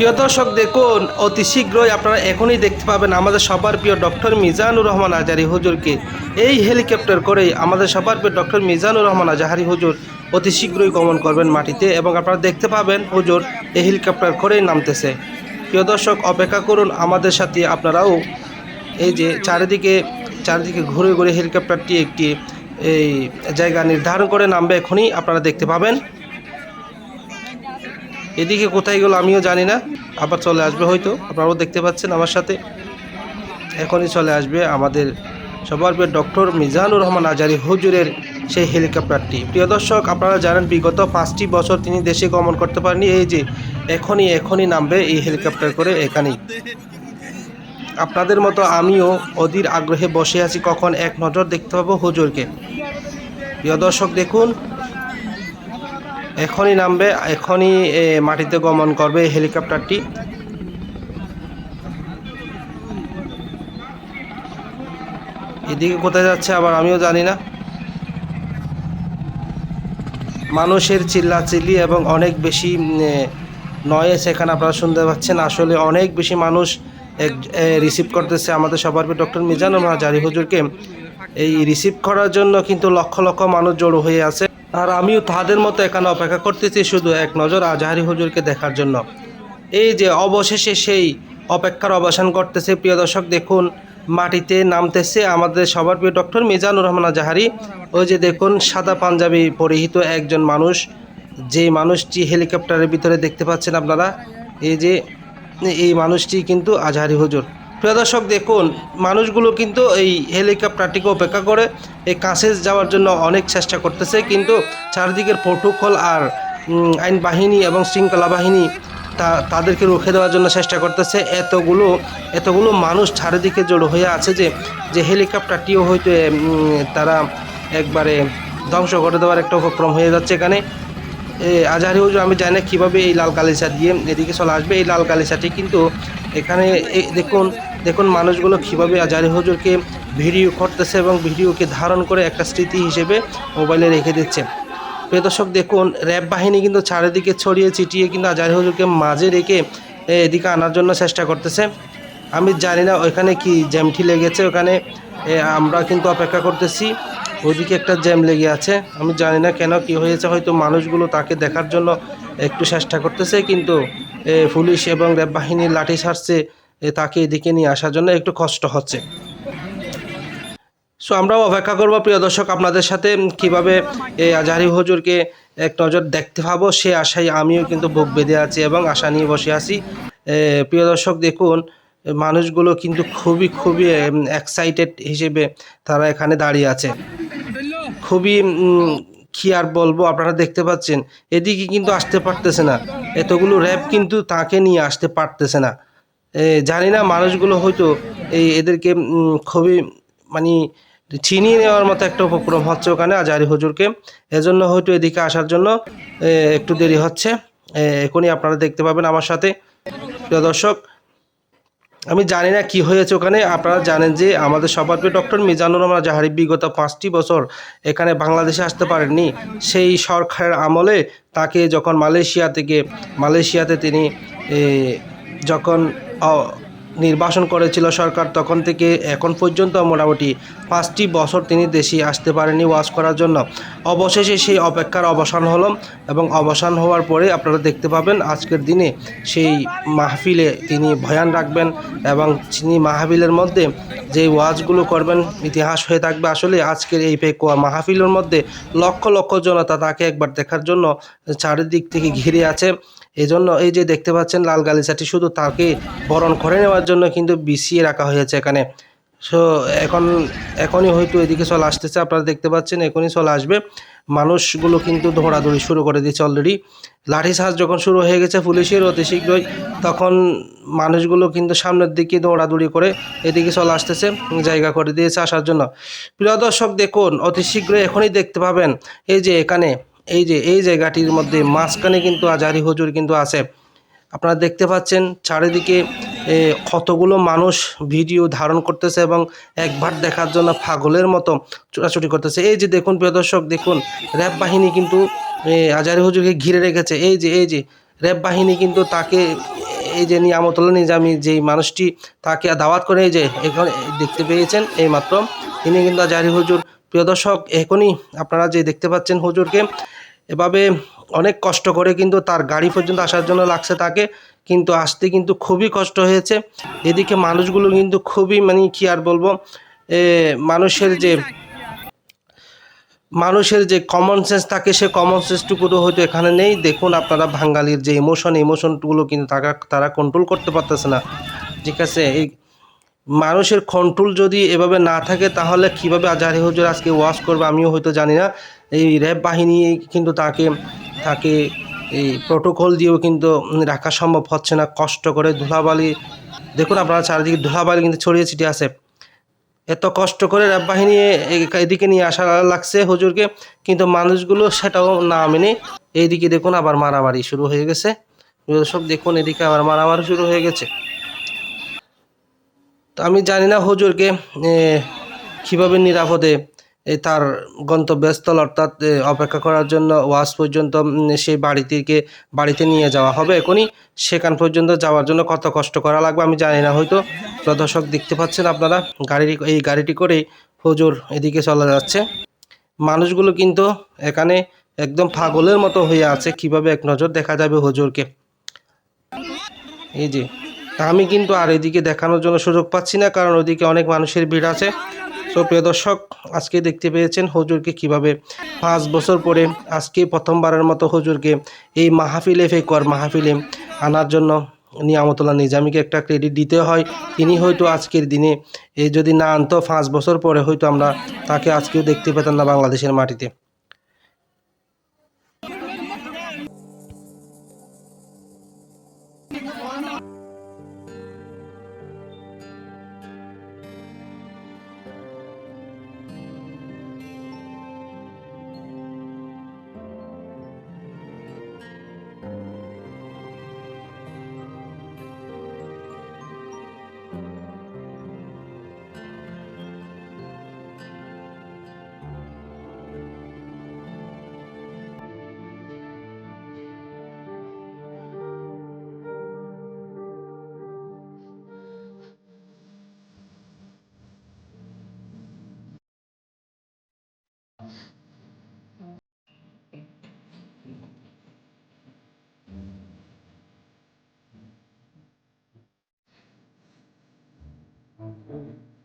প্রিয় দর্শক, দেখুন, অতি শীঘ্রই আপনারা এখনই দেখতে পাবেন আমাদের সবার প্রিয় ডক্টর মিজানুর রহমান আজারি হুজুরকে। এই হেলিকপ্টার করেই আমাদের সবার প্রিয় ডক্টর মিজানুর রহমান আজাহারি হুজুর অতি শীঘ্রই গমন করবেন মাটিতে এবং আপনারা দেখতে পাবেন হুজুর এই হেলিকপ্টার করেই নামতেছে। প্রিয় দর্শক, অপেক্ষা করুন আমাদের সাথে আপনারাও এই যে চারিদিকে চারিদিকে ঘুরে ঘুরে হেলিকপ্টারটি একটি এই জায়গা নির্ধারণ করে নামবে, এখনই আপনারা দেখতে পাবেন। এদিকে কোথায় গেলো আমিও জানি না। আবার চলে আসবে হয়তো, আপনারাও দেখতে পাচ্ছেন আমার সাথে। এখনই চলে আসবে আমাদের সবার প্রিয় ডক্টর মিজানুর রহমান আজারি হুজুরের সেই হেলিকপ্টারটি প্রিয় দর্শক, আপনারা জানেন বিগত পাঁচটি বছর তিনি দেশে গমন করতে পারেননি। এই যে এখনই এখনই নামবে এই হেলিকপ্টার করে এখানেই। আপনাদের মতো আমিও অধীর আগ্রহে বসে আছি, কখন এক নজর দেখতে পাবো হুজুরকে। প্রিয় দর্শক, দেখুন এখনই নামবে, এখনই মাটিতে গমন করবে এই হেলিকপ্টারটি। এদিকে কোথায় যাচ্ছে আবার আমিও জানি না। মানুষের চিল্লাচিল্লি এবং অনেক বেশি নয়েস এখানে আপনারা শুনতে পাচ্ছেন। আসলে অনেক বেশি মানুষ রিসিভ করতেছে আমাদের সবার ডক্টর মিজানুর জারি হুজুরকে এই রিসিভ করার জন্য কিন্তু লক্ষ লক্ষ মানুষ জড়ো হয়ে আছে। আর আমিও তাদের মতো এখানে অপেক্ষা করতেছি শুধু এক নজর আজহারি হুজুরকে দেখার জন্য। এই যে অবশেষে সেই অপেক্ষার অবসান করতেছে প্রিয় দর্শক দেখুন, মাটিতে নামতেছে আমাদের সবার প্রিয় ডক্টর মিজানুর রহমান আজাহারি। ওই যে দেখুন, সাদা পাঞ্জাবি পরিহিত একজন মানুষ, যে মানুষটি হেলিকপ্টারের ভিতরে দেখতে পাচ্ছেন আপনারা, এই যে এই মানুষটি কিন্তু আজহারি হুজুর। প্রিয় দর্শক, দেখুন, মানুষগুলো কিন্তু এই হেলিকপ্টারটিকে অপেক্ষা করে এই কাছে যাওয়ার জন্য অনেক চেষ্টা করতেছে, কিন্তু চারদিকের প্রোটোকল আর আইন বাহিনী এবং শৃঙ্খলা বাহিনী তা, তাদেরকে রুখে দেওয়ার জন্য চেষ্টা করতেছে। এতগুলো এতগুলো মানুষ চারিদিকে জড়ো হয়ে আছে যে যে হেলিকপ্টারটিও হয়তো তারা একবারে ধ্বংস করে দেওয়ার একটা উপক্রম হয়ে যাচ্ছে এখানে। আজহারি হুজুর, আমি জানি না কীভাবে এই লাল গালিচা দিয়ে এদিকে চলে আসবে। এই লাল গালিচাটি কিন্তু এখানে দেখুন দেখুন মানুষগুলো কীভাবে আজহারি হুজুরকে ভিডিও করতেছে এবং ভিডিওকে ধারণ করে একটা স্মৃতি হিসেবে মোবাইলে রেখে দিচ্ছে। প্রিয় দর্শক দেখুন র্যাব বাহিনী কিন্তু চারিদিকে ছড়িয়ে ছিটিয়ে কিন্তু আজহারি হুজুরকে মাঝে রেখে এদিকে আনার জন্য চেষ্টা করতেছে। আমি জানি না ওইখানে কি জ্যামটি লেগেছে ওখানে আমরা কিন্তু অপেক্ষা করতেছি। ওইদিকে একটা জ্যাম লেগে আছে। আমি জানি না কেন কি হয়েছে হয়তো মানুষগুলো তাকে দেখার জন্য একটু চেষ্টা করতেছে কিন্তু পুলিশ এবং র্যাব বাহিনীর লাঠি এ, তাকে এদিকে নিয়ে আসার জন্য একটু কষ্ট হচ্ছে। সো আমরাও অপেক্ষা করব, প্রিয় দর্শক, আপনাদের সাথে কীভাবে এই আজহারি হুজুরকে এক নজর দেখতে পাবো, সে আশায় আমিও কিন্তু বুক বেঁধে আছি এবং আশা নিয়ে বসে আছি। প্রিয় দর্শক, দেখুন, মানুষগুলো কিন্তু খুবই খুবই এক্সাইটেড হিসেবে তারা এখানে দাঁড়িয়ে আছে। খুবই কি আর বলব, আপনারা দেখতে পাচ্ছেন, এদিকে কিন্তু আসতে পারতেছে না। এতগুলো র্যাব কিন্তু তাকে নিয়ে আসতে পারতেছে না। জানি না মানুষগুলো হয়তো এই এদেরকে খুবই মানে ছিনিয়ে নেওয়ার মতো একটা উপক্রম হচ্ছে ওখানে আজারি হজুরকে। এজন্য হয়তো এদিকে আসার জন্য একটু দেরি হচ্ছে। এখনই আপনারা দেখতে পাবেন আমার সাথে। প্রিয় দর্শক, আমি জানি না কি হয়েছে ওখানে। আপনারা জানেন যে আমাদের সবার প্রিয় ডক্টর মিজানুর রহমান জাহারি বিগত পাঁচটি বছর এখানে বাংলাদেশে আসতে পারেননি। সেই সরকারের আমলে তাকে যখন মালয়েশিয়া থেকে, মালয়েশিয়াতে তিনি যখন নির্বাসন করেছিল সরকার। তখন থেকে এখন পর্যন্ত মোটামুটি পাঁচটি বছর তিনি দেশে আসতে পারেনি ওয়াজ করার জন্য। অবশেষে সেই অপেক্ষার অবসান হলো এবং অবসান হওয়ার পরে আপনারা দেখতে পাবেন আজকের দিনে সেই মাহফিলে তিনি ভয়ান রাখবেন এবং তিনি মাহফিলের মধ্যে যে ওয়াজগুলো করবেন, ইতিহাস হয়ে থাকবে। আসলে আজকের এই পেকুয়া মাহফিলের মধ্যে লক্ষ লক্ষ জনতা তাকে একবার দেখার জন্য চারিদিক থেকে ঘিরে আছে। এজন্য এই যে দেখতে পাচ্ছেন লাল গালিচাটি শুধু তাকে বরণ করে নেওয়ার জন্য কিন্তু বিছিয়ে রাখা হয়েছে এখানে। সো, এখন, এখনই হয়তো এদিকে চলে আসতেছে, আপনারা দেখতে পাচ্ছেন এখনই চলে আসবে। মানুষগুলো কিন্তু দৌড়াদৌড়ি শুরু করে দিয়েছে অলরেডি লাঠিচার্জ যখন শুরু হয়ে গেছে পুলিশের অতি শীঘ্রই, তখন মানুষগুলো কিন্তু সামনের দিকে দৌড়াদৌড়ি করে এদিকে চলে আসতেছে, জায়গা করে দিয়েছে আসার জন্য। প্রিয় দর্শক, দেখুন, অতি শীঘ্রই এখনই দেখতে পাবেন, এই যে এখানে এই যে, এই জায়গাটির মধ্যে মাঝখানে কিন্তু আজারি হজুর কিন্তু আছে। আপনারা দেখতে পাচ্ছেন, চারিদিকে কতগুলো মানুষ ভিডিও ধারণ করতেছে এবং একবার দেখার জন্য পাগলের মতো ছোটাছুটি করতেছে। এই যে দেখুন, প্রিয় দর্শক, দেখুন, র্যাব বাহিনী কিন্তু আজারি হুজুরকে ঘিরে রেখেছে। এই যে এই যে, র্যাব বাহিনী কিন্তু তাকে, এই যে নিয়ামতুল্লাহ নিজামি যেই মানুষটি, তাকে দাওয়াত করে, এই যে, এখানে দেখতে পেয়েছেন এই মাত্র তিনি কিন্তু আজারি হুজুর প্রিয় দর্শক, এখনই আপনারা যে দেখতে পাচ্ছেন হুজুরকে, এভাবে অনেক কষ্ট করে কিন্তু তার গাড়ি পর্যন্ত আসার জন্য লাগছে তাকে, কিন্তু আসতে কিন্তু খুবই কষ্ট হয়েছে। এদিকে মানুষগুলো কিন্তু খুবই মানে কি আর বলব মানুষের যে মানুষের যে কমন সেন্স থাকে, সে কমন সেন্সটুকু তো হয়তো এখানে নেই। দেখুন আপনারা বাঙালির যে ইমোশন ইমোশনগুলো কিন্তু তারা তারা কন্ট্রোল করতে পারতেছে না। ঠিক আছে, এই মানুষের কন্ট্রোল যদি এভাবে না থাকে, তাহলে কীভাবে আজহারি হুজুর আজকে ওয়াশ করবে আমিও হয়তো জানি না। এই র্যাব বাহিনী কিন্তু তাকে তাকে এই প্রোটোকল দিয়েও কিন্তু রাখা সম্ভব হচ্ছে না। কষ্ট করে ধুলাবালি, দেখুন আপনারা চারিদিকে ধুলাবালি কিন্তু ছড়িয়ে ছিটিয়ে আছে। এত কষ্ট করে র্যাব বাহিনী এদিকে নিয়ে আসা লাগছে হুজুরকে, কিন্তু মানুষগুলো সেটাও না মেনে এইদিকে দেখুন আবার মারামারি শুরু হয়ে গেছে। সব দেখুন এদিকে আবার মারামারি শুরু হয়ে গেছে। তো আমি জানি না হুজুরকে কীভাবে নিরাপদে তার গন্তব্যস্থল অর্থাৎ অপেক্ষা করার জন্য ওয়াজ পর্যন্ত সেই বাড়ি থেকে বাড়িতে নিয়ে যাওয়া হবে। এখনই সেখান পর্যন্ত যাওয়ার জন্য কত কষ্ট করা লাগবে আমি জানি না। হয়তো তো দর্শক দেখতে পাচ্ছেন আপনারা গাড়ি এই গাড়িটি করেই হুজুর এদিকে চলে যাচ্ছে। মানুষগুলো কিন্তু এখানে একদম পাগলের মতো হয়ে আছে, কীভাবে এক নজর দেখা যাবে হুজুরকে? এই যে আমি কিন্তু আর এদিকে দেখানোর জন্য সুযোগ পাচ্ছি না, কারণ ওদিকে অনেক মানুষের ভিড় আছে। তো প্রিয় দর্শক, আজকে দেখতে পেয়েছেন হুজুরকে কীভাবে পাঁচ বছর পরে আজকে প্রথমবারের মতো হুজুরকে এই মাহফিলে ফেকর মাহফিলে আনার জন্য নিয়ামতুল্লাহ নিজামীকে একটা ক্রেডিট দিতে হয়। তিনি হয়তো আজকের দিনে এই যদি না আনতো, পাঁচ বছর পরে হয়তো আমরা তাকে আজকেও দেখতে পেতাম না বাংলাদেশের মাটিতে। Mm-hmm.